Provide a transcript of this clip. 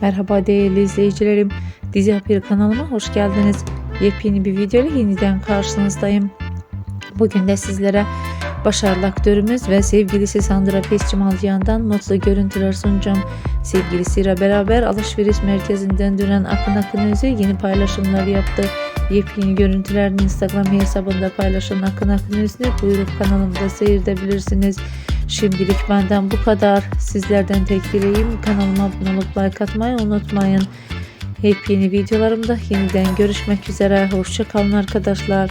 Merhaba değerli izleyicilerim. Dizi Haber kanalıma hoş geldiniz. Yepyeni bir video ile yeniden karşınızdayım. Bugün de sizlere başarılı aktörümüz ve sevgilisi Sandra Pesçimalciyan'dan mutlu görüntüler sunacağım. Sevgilisiyle beraber alışveriş merkezinden dönen Akın Akın Özü yeni paylaşımlar yaptı. Yepyeni görüntülerini Instagram hesabında paylaşan Akın Akın Özü'nü buyurup kanalımda seyredebilirsiniz. Şimdilik benden bu kadar. Sizlerden tek dileğim kanalıma abone olup like atmayı unutmayın. Hep yeni videolarımda yeniden görüşmek üzere. Hoşçakalın arkadaşlar.